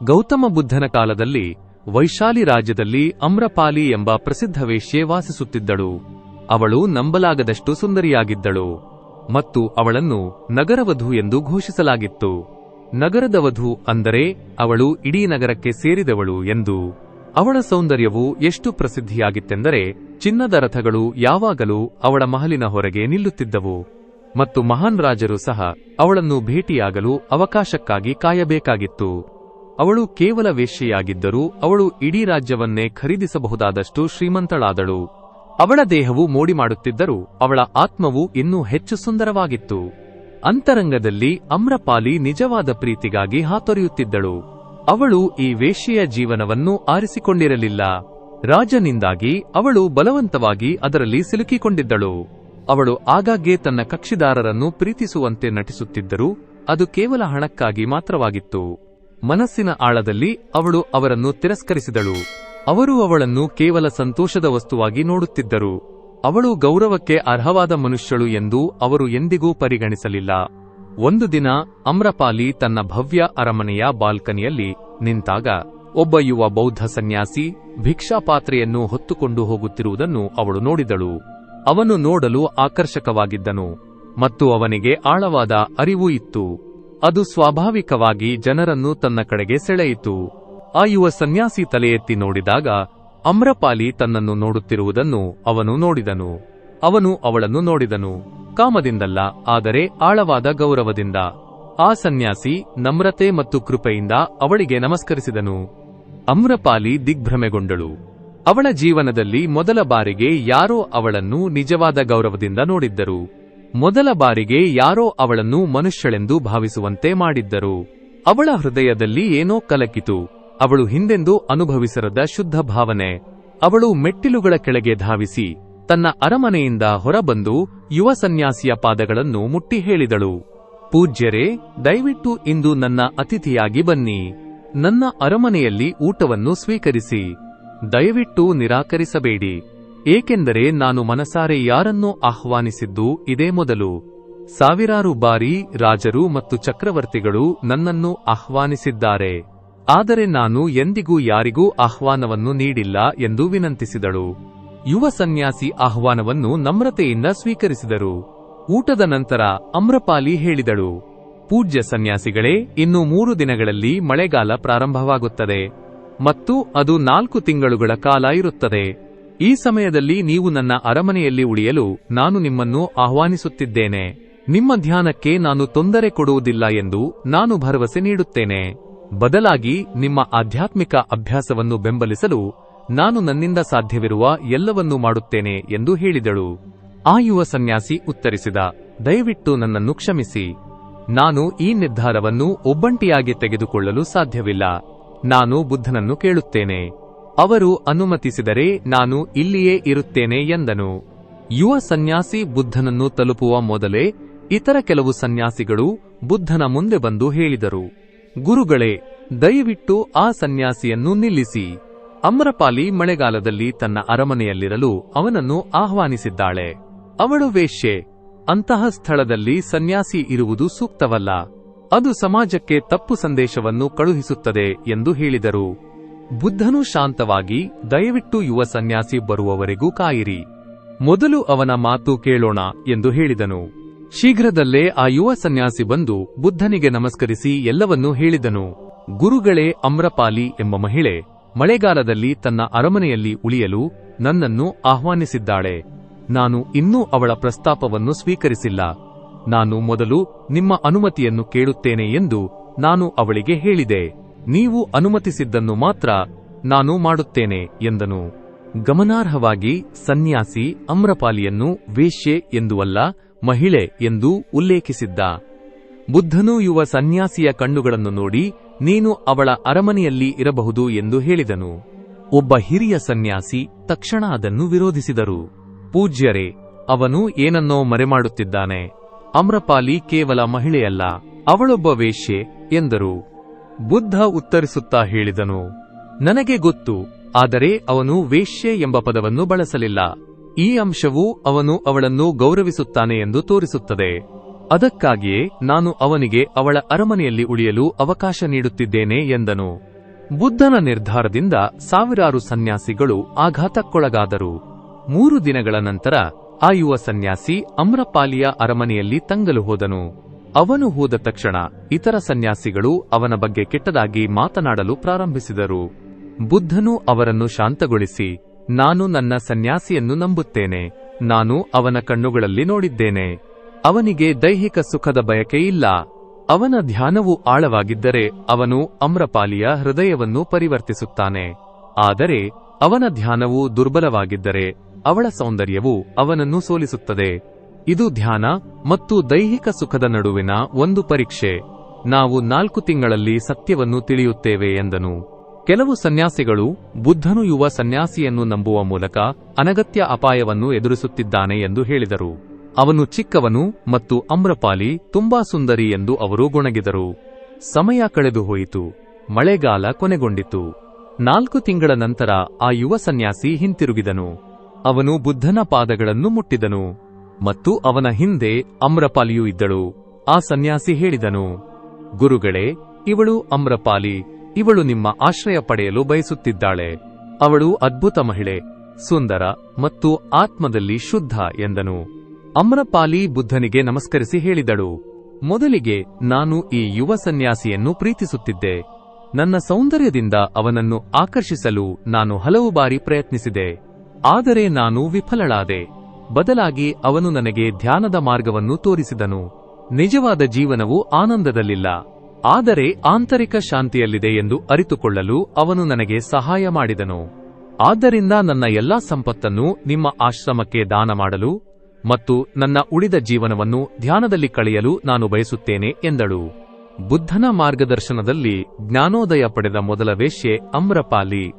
ಗೌತಮ ಬುದ್ಧನ ಕಾಲದಲ್ಲಿ ವೈಶಾಲಿ ರಾಜ್ಯದಲ್ಲಿ ಅಮ್ರಪಾಲಿ ಎಂಬ ಪ್ರಸಿದ್ಧ ವೇಶ್ಯೆ ವಾಸಿಸುತ್ತಿದ್ದಳು. ಅವಳು ನಂಬಲಾಗದಷ್ಟು ಸುಂದರಿಯಾಗಿದ್ದಳು ಮತ್ತು ಅವಳನ್ನು ನಗರವಧು ಎಂದು ಘೋಷಿಸಲಾಗಿತ್ತು. ನಗರದ ವಧು ಅಂದರೆ ಅವಳು ಇಡೀ ನಗರಕ್ಕೆ ಸೇರಿದವಳು ಎಂದು. ಅವಳ ಸೌಂದರ್ಯವು ಎಷ್ಟು ಪ್ರಸಿದ್ಧಿಯಾಗಿತ್ತೆಂದರೆ ಚಿನ್ನದ ರಥಗಳು ಯಾವಾಗಲೂ ಅವಳ ಮಹಲಿನ ಹೊರಗೆ ನಿಲ್ಲುತ್ತಿದ್ದವು ಮತ್ತು ಮಹಾನ್ ರಾಜರು ಸಹ ಅವಳನ್ನು ಭೇಟಿಯಾಗಲು ಅವಕಾಶಕ್ಕಾಗಿ ಕಾಯಬೇಕಾಗಿತ್ತು. ಅವಳು ಕೇವಲ ವೇಶ್ಯೆಯಾಗಿದ್ದರೂ ಅವಳು ಇಡೀ ರಾಜ್ಯವನ್ನೇ ಖರೀದಿಸಬಹುದಾದಷ್ಟು ಶ್ರೀಮಂತಳಾದಳು. ಅವಳ ದೇಹವು ಮೋಡಿ ಮಾಡುತ್ತಿದ್ದರೂ ಅವಳ ಆತ್ಮವು ಇನ್ನೂ ಹೆಚ್ಚು ಸುಂದರವಾಗಿತ್ತು. ಅಂತರಂಗದಲ್ಲಿ ಅಮ್ರಪಾಲಿ ನಿಜವಾದ ಪ್ರೀತಿಗಾಗಿ ಹಾತೊರೆಯುತ್ತಿದ್ದಳು. ಅವಳು ಈ ವೇಶ್ಯೆಯ ಜೀವನವನ್ನು ಆರಿಸಿಕೊಂಡಿರಲಿಲ್ಲ. ರಾಜನಿಂದಾಗಿ ಅವಳು ಬಲವಂತವಾಗಿ ಅದರಲ್ಲಿ ಸಿಲುಕಿಕೊಂಡಿದ್ದಳು. ಅವಳು ಆಗಾಗ್ಗೆ ತನ್ನ ಕಕ್ಷಿದಾರರನ್ನು ಪ್ರೀತಿಸುವಂತೆ ನಟಿಸುತ್ತಿದ್ದರೂ ಅದು ಕೇವಲ ಹಣಕ್ಕಾಗಿ ಮಾತ್ರವಾಗಿತ್ತು. ಮನಸ್ಸಿನ ಆಳದಲ್ಲಿ ಅವಳು ಅವರನ್ನು ತಿರಸ್ಕರಿಸಿದಳು. ಅವರು ಅವಳನ್ನು ಕೇವಲ ಸಂತೋಷದ ವಸ್ತುವಾಗಿ ನೋಡುತ್ತಿದ್ದರು. ಅವಳು ಗೌರವಕ್ಕೆ ಅರ್ಹವಾದ ಮನುಷ್ಯಳು ಎಂದು ಅವರು ಎಂದಿಗೂ ಪರಿಗಣಿಸಲಿಲ್ಲ. ಒಂದು ದಿನ ಅಮ್ರಪಾಲಿ ತನ್ನ ಭವ್ಯ ಅರಮನೆಯ ಬಾಲ್ಕನಿಯಲ್ಲಿ ನಿಂತಾಗ, ಒಬ್ಬ ಯುವ ಬೌದ್ಧ ಸನ್ಯಾಸಿ ಭಿಕ್ಷಾಪಾತ್ರೆಯನ್ನು ಹೊತ್ತುಕೊಂಡು ಹೋಗುತ್ತಿರುವುದನ್ನು ಅವಳು ನೋಡಿದಳು. ಅವನು ನೋಡಲು ಆಕರ್ಷಕವಾಗಿದ್ದನು ಮತ್ತು ಅವನಿಗೆ ಆಳವಾದ ಅರಿವು ಇತ್ತು. ಅದು ಸ್ವಾಭಾವಿಕವಾಗಿ ಜನರನ್ನು ತನ್ನ ಕಡೆಗೆ ಸೆಳೆಯಿತು. ಆ ಯುವ ಸನ್ಯಾಸಿ ತಲೆ ಎತ್ತಿ ನೋಡಿದಾಗ ಅಮ್ರಪಾಲಿ ತನ್ನನ್ನು ನೋಡುತ್ತಿರುವುದನ್ನು ಅವನು ನೋಡಿದನು. ಅವನು ಅವಳನ್ನು ನೋಡಿದನು. ಕಾಮದಿಂದಲ್ಲ, ಆದರೆ ಆಳವಾದ ಗೌರವದಿಂದ. ಆ ಸನ್ಯಾಸಿ ನಮ್ರತೆ ಮತ್ತು ಕೃಪೆಯಿಂದ ಅವಳಿಗೆ ನಮಸ್ಕರಿಸಿದನು. ಅಮ್ರಪಾಲಿ ದಿಗ್ಭ್ರಮೆಗೊಂಡಳು. ಅವಳ ಜೀವನದಲ್ಲಿ ಮೊದಲ ಬಾರಿಗೆ ಯಾರೋ ಅವಳನ್ನು ನಿಜವಾದ ಗೌರವದಿಂದ ನೋಡಿದ್ದರು. ಮೊದಲ ಬಾರಿಗೆ ಯಾರೋ ಅವಳನ್ನು ಮನುಷ್ಯಳೆಂದು ಭಾವಿಸುವಂತೆ ಮಾಡಿದ್ದರು. ಅವಳ ಹೃದಯದಲ್ಲಿ ಏನೋ ಕಲಕಿತು. ಅವಳು ಹಿಂದೆಂದೂ ಅನುಭವಿಸರದ ಶುದ್ಧ ಭಾವನೆ. ಅವಳು ಮೆಟ್ಟಿಲುಗಳ ಕೆಳಗೆ ಧಾವಿಸಿ, ತನ್ನ ಅರಮನೆಯಿಂದ ಹೊರಬಂದು ಯುವ ಸನ್ಯಾಸಿಯ ಪಾದಗಳನ್ನು ಮುಟ್ಟಿ ಹೇಳಿದಳು. ಪೂಜ್ಯರೇ, ದಯವಿಟ್ಟು ಇಂದು ನನ್ನ ಅತಿಥಿಯಾಗಿ ಬನ್ನಿ. ನನ್ನ ಅರಮನೆಯಲ್ಲಿ ಊಟವನ್ನು ಸ್ವೀಕರಿಸಿ. ದಯವಿಟ್ಟು ನಿರಾಕರಿಸಬೇಡಿ. ಏಕೆಂದರೆ ನಾನು ಮನಸಾರೆ ಯಾರನ್ನೂ ಆಹ್ವಾನಿಸಿದ್ದು ಇದೇ ಮೊದಲು. ಸಾವಿರಾರು ಬಾರಿ ರಾಜರು ಮತ್ತು ಚಕ್ರವರ್ತಿಗಳು ನನ್ನನ್ನು ಆಹ್ವಾನಿಸಿದ್ದಾರೆ. ಆದರೆ ನಾನು ಎಂದಿಗೂ ಯಾರಿಗೂ ಆಹ್ವಾನವನ್ನು ನೀಡಿಲ್ಲ ಎಂದು ವಿನಂತಿಸಿದಳು. ಯುವ ಸನ್ಯಾಸಿ ಆಹ್ವಾನವನ್ನು ನಮ್ರತೆಯಿಂದ ಸ್ವೀಕರಿಸಿದರು. ಊಟದ ನಂತರ ಅಮ್ರಪಾಲಿ ಹೇಳಿದಳು, ಪೂಜ್ಯ ಸನ್ಯಾಸಿಗಳೇ, ಇನ್ನು ಮೂರು ದಿನಗಳಲ್ಲಿ ಮಳೆಗಾಲ ಪ್ರಾರಂಭವಾಗುತ್ತದೆ. ಮತ್ತು ಅದು ನಾಲ್ಕು ತಿಂಗಳುಗಳ ಕಾಲ ಇರುತ್ತದೆ. ಈ ಸಮಯದಲ್ಲಿ ನೀವು ನನ್ನ ಅರಮನೆಯಲ್ಲಿ ಉಳಿಯಲು ನಾನು ನಿಮ್ಮನ್ನು ಆಹ್ವಾನಿಸುತ್ತಿದ್ದೇನೆ. ನಿಮ್ಮ ಧ್ಯಾನಕ್ಕೆ ನಾನು ತೊಂದರೆ ಕೊಡುವುದಿಲ್ಲ ಎಂದು ನಾನು ಭರವಸೆ ನೀಡುತ್ತೇನೆ. ಬದಲಾಗಿ ನಿಮ್ಮ ಆಧ್ಯಾತ್ಮಿಕ ಅಭ್ಯಾಸವನ್ನು ಬೆಂಬಲಿಸಲು ನಾನು ನನ್ನಿಂದ ಸಾಧ್ಯವಿರುವ ಎಲ್ಲವನ್ನೂ ಮಾಡುತ್ತೇನೆ ಎಂದು ಹೇಳಿದಳು. ಆ ಯುವ ಸನ್ಯಾಸಿ ಉತ್ತರಿಸಿದ, ದಯವಿಟ್ಟು ನನ್ನನ್ನು ಕ್ಷಮಿಸಿ. ನಾನು ಈ ನಿರ್ಧಾರವನ್ನು ಒಬ್ಬಂಟಿಯಾಗಿ ತೆಗೆದುಕೊಳ್ಳಲು ಸಾಧ್ಯವಿಲ್ಲ. ನಾನು ಬುದ್ಧನನ್ನು ಕೇಳುತ್ತೇನೆ. ಅವರು ಅನುಮತಿಸಿದರೆ ನಾನು ಇಲ್ಲಿಯೇ ಇರುತ್ತೇನೆ ಎಂದನು. ಯುವ ಸನ್ಯಾಸಿ ಬುದ್ಧನನ್ನು ತಲುಪುವ ಮೊದಲೇ ಇತರ ಕೆಲವು ಸನ್ಯಾಸಿಗಳು ಬುದ್ಧನ ಮುಂದೆ ಬಂದು ಹೇಳಿದರು. ಗುರುಗಳೇ, ದಯವಿಟ್ಟು ಆ ಸನ್ಯಾಸಿಯನ್ನು ನಿಲ್ಲಿಸಿ. ಅಮ್ರಪಾಲಿ ಮಳೆಗಾಲದಲ್ಲಿ ತನ್ನ ಅರಮನೆಯಲ್ಲಿರಲು ಅವನನ್ನು ಆಹ್ವಾನಿಸಿದ್ದಾಳೆ. ಅವಳು, ವೇಶ್ಯೆ, ಅಂತಹ ಸ್ಥಳದಲ್ಲಿ ಸನ್ಯಾಸಿ ಇರುವುದು ಸೂಕ್ತವಲ್ಲ. ಅದು ಸಮಾಜಕ್ಕೆ ತಪ್ಪು ಸಂದೇಶವನ್ನು ಕಳುಹಿಸುತ್ತದೆ ಎಂದು ಹೇಳಿದರು. ಬುದ್ಧನು ಶಾಂತವಾಗಿ, ದಯವಿಟ್ಟು ಯುವ ಸನ್ಯಾಸಿ ಬರುವವರೆಗೂ ಕಾಯಿರಿ. ಮೊದಲು ಅವನ ಮಾತು ಕೇಳೋಣ, ಎಂದು ಹೇಳಿದನು. ಶೀಘ್ರದಲ್ಲೇ ಆ ಯುವ ಸನ್ಯಾಸಿ ಬಂದು ಬುದ್ಧನಿಗೆ ನಮಸ್ಕರಿಸಿ ಎಲ್ಲವನ್ನೂ ಹೇಳಿದನು. ಗುರುಗಳೇ, ಅಮ್ರಪಾಲಿ, ಎಂಬ ಮಹಿಳೆ, ಮಳೆಗಾಲದಲ್ಲಿ ತನ್ನ ಅರಮನೆಯಲ್ಲಿ ಉಳಿಯಲು ನನ್ನನ್ನು ಆಹ್ವಾನಿಸಿದ್ದಾಳೆ. ನಾನು ಇನ್ನೂ ಅವಳ ಪ್ರಸ್ತಾಪವನ್ನು ಸ್ವೀಕರಿಸಿಲ್ಲ. ನಾನು ಮೊದಲು ನಿಮ್ಮ ಅನುಮತಿಯನ್ನು ಕೇಳುತ್ತೇನೆ ಎಂದು ನಾನು ಅವಳಿಗೆ ಹೇಳಿದೆ. ನೀವು ಅನುಮತಿಸಿದ್ದನ್ನು ಮಾತ್ರ ನಾನು ಮಾಡುತ್ತೇನೆ ಎಂದನು. ಗಮನಾರ್ಹವಾಗಿ ಸನ್ಯಾಸಿ ಅಮ್ರಪಾಲಿಯನ್ನು ವೇಶ್ಯೆ ಎಂದು ಅಲ್ಲ ಮಹಿಳೆ ಎಂದು ಉಲ್ಲೇಖಿಸಿದ್ದ. ಬುದ್ಧನು ಯುವ ಸನ್ಯಾಸಿಯ ಕಣ್ಣುಗಳನ್ನು ನೋಡಿ, ನೀನು ಅವಳ ಅರಮನೆಯಲ್ಲಿ ಇರಬಹುದು ಎಂದು ಹೇಳಿದನು. ಒಬ್ಬ ಹಿರಿಯ ಸನ್ಯಾಸಿ ತಕ್ಷಣ ಅದನ್ನು ವಿರೋಧಿಸಿದರು. ಪೂಜ್ಯರೇ, ಅವನು ಏನನ್ನೋ ಮರೆಮಾಡುತ್ತಿದ್ದಾನೆ. ಅಮ್ರಪಾಲಿ ಕೇವಲ ಮಹಿಳೆಯಲ್ಲ, ಅವಳೊಬ್ಬ ವೇಶ್ಯೆ ಎಂದರು. ಬುದ್ಧ ಉತ್ತರಿಸುತ್ತಾ ಹೇಳಿದನು, ನನಗೆ ಗೊತ್ತು, ಆದರೆ ಅವನು ವೇಶ್ಯೆ ಎಂಬ ಪದವನ್ನು ಬಳಸಲಿಲ್ಲ. ಈ ಅಂಶವು ಅವನು ಅವಳನ್ನು ಗೌರವಿಸುತ್ತಾನೆ ಎಂದು ತೋರಿಸುತ್ತದೆ. ಅದಕ್ಕಾಗಿಯೇ ನಾನು ಅವನಿಗೆ ಅವಳ ಅರಮನೆಯಲ್ಲಿ ಉಳಿಯಲು ಅವಕಾಶ ನೀಡುತ್ತಿದ್ದೇನೆ ಎಂದನು. ಬುದ್ಧನ ನಿರ್ಧಾರದಿಂದ ಸಾವಿರಾರು ಸನ್ಯಾಸಿಗಳು ಆಘಾತಕ್ಕೊಳಗಾದರು. ಮೂರು ದಿನಗಳ ನಂತರ ಆ ಯುವ ಸನ್ಯಾಸಿ ಅಮ್ರಪಾಲಿಯ ಅರಮನೆಯಲ್ಲಿ ತಂಗಲು ಹೋದನು. ಅವನು ಹೋದ ತಕ್ಷಣ ಇತರ ಸನ್ಯಾಸಿಗಳು ಅವನ ಬಗ್ಗೆ ಕೆಟ್ಟದಾಗಿ ಮಾತನಾಡಲು ಪ್ರಾರಂಭಿಸಿದರು. ಬುದ್ಧನು ಅವರನ್ನು ಶಾಂತಗೊಳಿಸಿ, ನಾನು ನನ್ನ ಸನ್ಯಾಸಿಯನ್ನು ನಂಬುತ್ತೇನೆ. ನಾನು ಅವನ ಕಣ್ಣುಗಳಲ್ಲಿ ನೋಡಿದ್ದೇನೆ. ಅವನಿಗೆ ದೈಹಿಕ ಸುಖದ ಬಯಕೆ ಇಲ್ಲ. ಅವನ ಧ್ಯಾನವು ಆಳವಾಗಿದ್ದರೆ ಅವನು ಅಮ್ರಪಾಲಿಯ ಹೃದಯವನ್ನು ಪರಿವರ್ತಿಸುತ್ತಾನೆ. ಆದರೆ ಅವನ ಧ್ಯಾನವು ದುರ್ಬಲವಾಗಿದ್ದರೆ ಅವಳ ಸೌಂದರ್ಯವು ಅವನನ್ನು ಸೋಲಿಸುತ್ತದೆ. ಇದು ಧ್ಯಾನ ಮತ್ತು ದೈಹಿಕ ಸುಖದ ನಡುವಿನ ಒಂದು ಪರೀಕ್ಷೆ. ನಾವು ನಾಲ್ಕು ತಿಂಗಳಲ್ಲಿ ಸತ್ಯವನ್ನು ತಿಳಿಯುತ್ತೇವೆ ಎಂದನು. ಕೆಲವು ಸನ್ಯಾಸಿಗಳು ಬುದ್ಧನು ಯುವ ಸನ್ಯಾಸಿಯನ್ನು ನಂಬುವ ಮೂಲಕ ಅನಗತ್ಯ ಅಪಾಯವನ್ನು ಎದುರಿಸುತ್ತಿದ್ದಾನೆ ಎಂದು ಹೇಳಿದರು. ಅವನು ಚಿಕ್ಕವನು ಮತ್ತು ಅಮ್ರಪಾಲಿ ತುಂಬಾ ಸುಂದರಿ ಎಂದು ಅವರು ಗೊಣಗಿದರು. ಸಮಯ ಕಳೆದು ಹೋಯಿತು. ಮಳೆಗಾಲ ಕೊನೆಗೊಂಡಿತು. ನಾಲ್ಕು ತಿಂಗಳ ನಂತರ ಆ ಯುವ ಸನ್ಯಾಸಿ ಹಿಂತಿರುಗಿದನು. ಅವನು ಬುದ್ಧನ ಪಾದಗಳನ್ನು ಮುಟ್ಟಿದನು. ಮತ್ತು ಅವನ ಹಿಂದೆ ಅಮ್ರಪಾಲಿಯೂ ಇದ್ದಳು. ಆ ಸನ್ಯಾಸಿ ಹೇಳಿದನು, ಗುರುಗಳೇ, ಇವಳು ಅಮ್ರಪಾಲಿ, ಇವಳು ನಿಮ್ಮ ಆಶ್ರಯ ಪಡೆಯಲು ಬಯಸುತ್ತಿದ್ದಾಳೆ. ಅವಳು ಅದ್ಭುತ ಮಹಿಳೆ, ಸುಂದರ ಮತ್ತು ಆತ್ಮದಲ್ಲಿ ಶುದ್ಧ ಎಂದನು. ಅಮ್ರಪಾಲಿ ಬುದ್ಧನಿಗೆ ನಮಸ್ಕರಿಸಿ ಹೇಳಿದಳು, ಮೊದಲಿಗೆ ನಾನು ಈ ಯುವ ಸನ್ಯಾಸಿಯನ್ನು ಪ್ರೀತಿಸುತ್ತಿದ್ದೆ. ನನ್ನ ಸೌಂದರ್ಯದಿಂದ ಅವನನ್ನು ಆಕರ್ಷಿಸಲು ನಾನು ಹಲವು ಬಾರಿ ಪ್ರಯತ್ನಿಸಿದೆ. ಆದರೆ ನಾನು ವಿಫಲಳಾದೆ. ಬದಲಾಗಿ ಅವನು ನನಗೆ ಧ್ಯಾನದ ಮಾರ್ಗವನ್ನು ತೋರಿಸಿದನು. ನಿಜವಾದ ಜೀವನವು ಆನಂದದಲ್ಲಿಲ್ಲ. ಆದರೆ ಆಂತರಿಕ ಶಾಂತಿಯಲ್ಲಿದೆ ಎಂದು ಅರಿತುಕೊಳ್ಳಲು ಅವನು ನನಗೆ ಸಹಾಯ ಮಾಡಿದನು. ಆದ್ದರಿಂದ ನನ್ನ ಎಲ್ಲಾ ಸಂಪತ್ತನ್ನು ನಿಮ್ಮ ಆಶ್ರಮಕ್ಕೆ ದಾನ ಮಾಡಲು ಮತ್ತು ನನ್ನ ಉಳಿದ ಜೀವನವನ್ನು ಧ್ಯಾನದಲ್ಲಿ ಕಳೆಯಲು ನಾನು ಬಯಸುತ್ತೇನೆ ಎಂದಳು. ಬುದ್ಧನ ಮಾರ್ಗದರ್ಶನದಲ್ಲಿ ಜ್ಞಾನೋದಯ ಪಡೆದ ಮೊದಲ ವೇಶ್ಯೆ ಅಮ್ರಪಾಲಿ.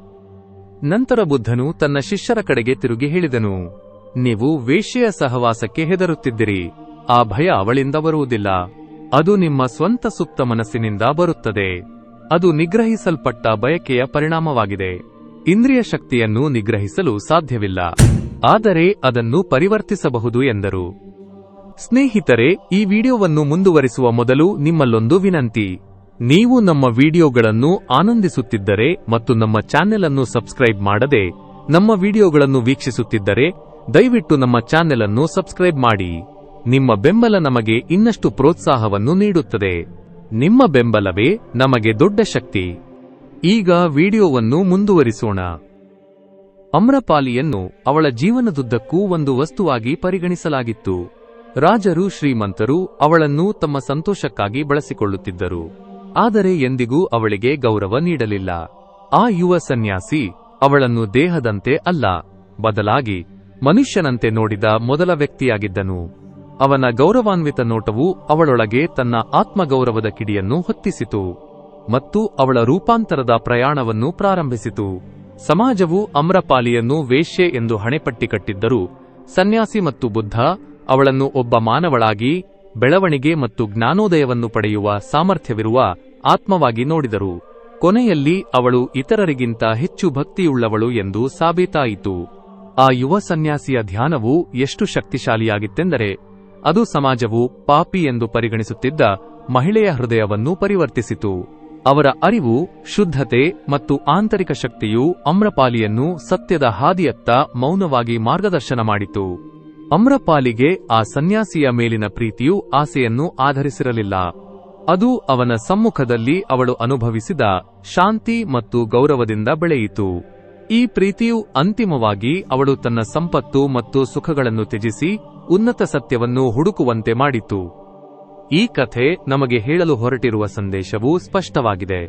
ನಂತರ ಬುದ್ಧನು ತನ್ನ ಶಿಷ್ಯರ ಕಡೆಗೆ ತಿರುಗಿ ಹೇಳಿದನು. ನೀವು ವೇಶ್ಯೆಯ ಸಹವಾಸಕ್ಕೆ ಹೆದರುತ್ತಿದ್ದಿರಿ. ಆ ಭಯ ಅವಳಿಂದ ಬರುವುದಿಲ್ಲ. ಅದು ನಿಮ್ಮ ಸ್ವಂತ ಸುಪ್ತ ಮನಸ್ಸಿನಿಂದ ಬರುತ್ತದೆ. ಅದು ನಿಗ್ರಹಿಸಲ್ಪಟ್ಟ ಬಯಕೆಯ ಪರಿಣಾಮವಾಗಿದೆ. ಇಂದ್ರಿಯ ಶಕ್ತಿಯನ್ನು ನಿಗ್ರಹಿಸಲು ಸಾಧ್ಯವಿಲ್ಲ. ಆದರೆ ಅದನ್ನು ಪರಿವರ್ತಿಸಬಹುದು ಎಂದರು. ಸ್ನೇಹಿತರೆ, ಈ ವಿಡಿಯೋವನ್ನು ಮುಂದುವರಿಸುವ ಮೊದಲು ನಿಮ್ಮಲ್ಲೊಂದು ವಿನಂತಿ. ನೀವು ನಮ್ಮ ವಿಡಿಯೋಗಳನ್ನು ಆನಂದಿಸುತ್ತಿದ್ದರೆ ಮತ್ತು ನಮ್ಮ ಚಾನೆಲ್ ಅನ್ನು ಸಬ್ಸ್ಕ್ರೈಬ್ ಮಾಡದೆ ನಮ್ಮ ವಿಡಿಯೋಗಳನ್ನು ವೀಕ್ಷಿಸುತ್ತಿದ್ದರೆ ದಯವಿಟ್ಟು ನಮ್ಮ ಚಾನೆಲ್ ಅನ್ನು ಸಬ್ಸ್ಕ್ರೈಬ್ ಮಾಡಿ. ನಿಮ್ಮ ಬೆಂಬಲ ನಮಗೆ ಇನ್ನಷ್ಟು ಪ್ರೋತ್ಸಾಹವನ್ನು ನೀಡುತ್ತದೆ. ನಿಮ್ಮ ಬೆಂಬಲವೇ ನಮಗೆ ದೊಡ್ಡ ಶಕ್ತಿ. ಈಗ ವಿಡಿಯೋವನ್ನು ಮುಂದುವರಿಸೋಣ. ಅಮ್ರಪಾಲಿಯನ್ನು ಅವಳ ಜೀವನದುದ್ದಕ್ಕೂ ಒಂದು ವಸ್ತುವಾಗಿ ಪರಿಗಣಿಸಲಾಗಿತ್ತು. ರಾಜರು, ಶ್ರೀಮಂತರು ಅವಳನ್ನು ತಮ್ಮ ಸಂತೋಷಕ್ಕಾಗಿ ಬಳಸಿಕೊಳ್ಳುತ್ತಿದ್ದರು. ಆದರೆ ಎಂದಿಗೂ ಅವಳಿಗೆ ಗೌರವ ನೀಡಲಿಲ್ಲ. ಆ ಯುವ ಸನ್ಯಾಸಿ ಅವಳನ್ನು ದೇಹದಂತೆ ಅಲ್ಲ, ಬದಲಾಗಿ ಮನುಷ್ಯನಂತೆ ನೋಡಿದ ಮೊದಲ ವ್ಯಕ್ತಿಯಾಗಿದ್ದನು. ಅವನ ಗೌರವಾನ್ವಿತ ನೋಟವು ಅವಳೊಳಗೆ ತನ್ನ ಆತ್ಮಗೌರವದ ಕಿಡಿಯನ್ನು ಹೊತ್ತಿಸಿತು ಮತ್ತು ಅವಳ ರೂಪಾಂತರದ ಪ್ರಯಾಣವನ್ನು ಪ್ರಾರಂಭಿಸಿತು. ಸಮಾಜವು ಅಮ್ರಪಾಲಿಯನ್ನು ವೇಶ್ಯೆ ಎಂದು ಹಣೆಪಟ್ಟಿ ಕಟ್ಟಿದ್ದರೂ, ಸನ್ಯಾಸಿ ಮತ್ತು ಬುದ್ಧ ಅವಳನ್ನು ಒಬ್ಬ ಮಾನವಳಾಗಿ, ಬೆಳವಣಿಗೆ ಮತ್ತು ಜ್ಞಾನೋದಯವನ್ನು ಪಡೆಯುವ ಸಾಮರ್ಥ್ಯವಿರುವ ಆತ್ಮವಾಗಿ ನೋಡಿದರು. ಕೊನೆಯಲ್ಲಿ ಅವಳು ಇತರರಿಗಿಂತ ಹೆಚ್ಚು ಭಕ್ತಿಯುಳ್ಳವಳು ಎಂದು ಸಾಬೀತಾಯಿತು. ಆ ಯುವ ಸನ್ಯಾಸಿಯ ಧ್ಯಾನವು ಎಷ್ಟು ಶಕ್ತಿಶಾಲಿಯಾಗಿತ್ತೆಂದರೆ ಅದು ಸಮಾಜವು ಪಾಪಿ ಎಂದು ಪರಿಗಣಿಸುತ್ತಿದ್ದ ಮಹಿಳೆಯ ಹೃದಯವನ್ನು ಪರಿವರ್ತಿಸಿತು. ಅವರ ಅರಿವು, ಶುದ್ಧತೆ ಮತ್ತು ಆಂತರಿಕ ಶಕ್ತಿಯು ಅಮ್ರಪಾಲಿಯನ್ನು ಸತ್ಯದ ಹಾದಿಯತ್ತ ಮೌನವಾಗಿ ಮಾರ್ಗದರ್ಶನ ಮಾಡಿತು. ಅಮ್ರಪಾಲಿಗೆ ಆ ಸನ್ಯಾಸಿಯ ಮೇಲಿನ ಪ್ರೀತಿಯು ಆಸೆಯನ್ನು ಆಧರಿಸಿರಲಿಲ್ಲ. ಅದು ಅವನ ಸಮ್ಮುಖದಲ್ಲಿ ಅವಳು ಅನುಭವಿಸಿದ ಶಾಂತಿ ಮತ್ತು ಗೌರವದಿಂದ ಬೆಳೆಯಿತು. ಈ ಪ್ರೀತಿಯು ಅಂತಿಮವಾಗಿ ಅವಳು ತನ್ನ ಸಂಪತ್ತು ಮತ್ತು ಸುಖಗಳನ್ನು ತ್ಯಜಿಸಿ ಉನ್ನತ ಸತ್ಯವನ್ನು ಹುಡುಕುವಂತೆ ಮಾಡಿತು. ಈ ಕಥೆ ನಮಗೆ ಹೇಳಲು ಹೊರಟಿರುವ ಸಂದೇಶವು ಸ್ಪಷ್ಟವಾಗಿದೆ.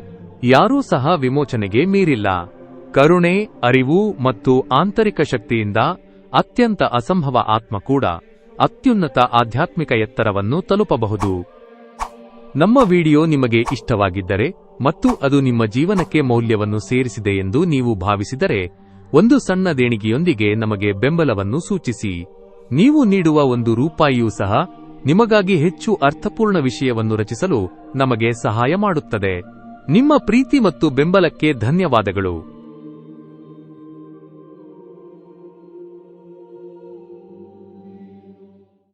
ಯಾರೂ ಸಹ ವಿಮೋಚನೆಗೆ ಮೀರಿಲ್ಲ. ಕರುಣೆ, ಅರಿವು ಮತ್ತು ಆಂತರಿಕ ಶಕ್ತಿಯಿಂದ ಅತ್ಯಂತ ಅಸಂಭವ ಆತ್ಮ ಕೂಡ ಅತ್ಯುನ್ನತ ಆಧ್ಯಾತ್ಮಿಕ ಎತ್ತರವನ್ನು ತಲುಪಬಹುದು. ನಮ್ಮ ವಿಡಿಯೋ ನಿಮಗೆ ಇಷ್ಟವಾಗಿದ್ದರೆ ಮತ್ತು ಅದು ನಿಮ್ಮ ಜೀವನಕ್ಕೆ ಮೌಲ್ಯವನ್ನು ಸೇರಿಸಿದೆ ಎಂದು ನೀವು ಭಾವಿಸಿದರೆ, ಒಂದು ಸಣ್ಣ ದೇಣಿಗೆಯೊಂದಿಗೆ ನಮಗೆ ಬೆಂಬಲವನ್ನು ಸೂಚಿಸಿ. ನೀವು ನೀಡುವ ಒಂದು ರೂಪಾಯಿಯೂ ಸಹ ನಿಮಗಾಗಿ ಹೆಚ್ಚು ಅರ್ಥಪೂರ್ಣ ವಿಷಯವನ್ನು ರಚಿಸಲು ನಮಗೆ ಸಹಾಯ ಮಾಡುತ್ತದೆ. ನಿಮ್ಮ ಪ್ರೀತಿ ಮತ್ತು ಬೆಂಬಲಕ್ಕೆ ಧನ್ಯವಾದಗಳು.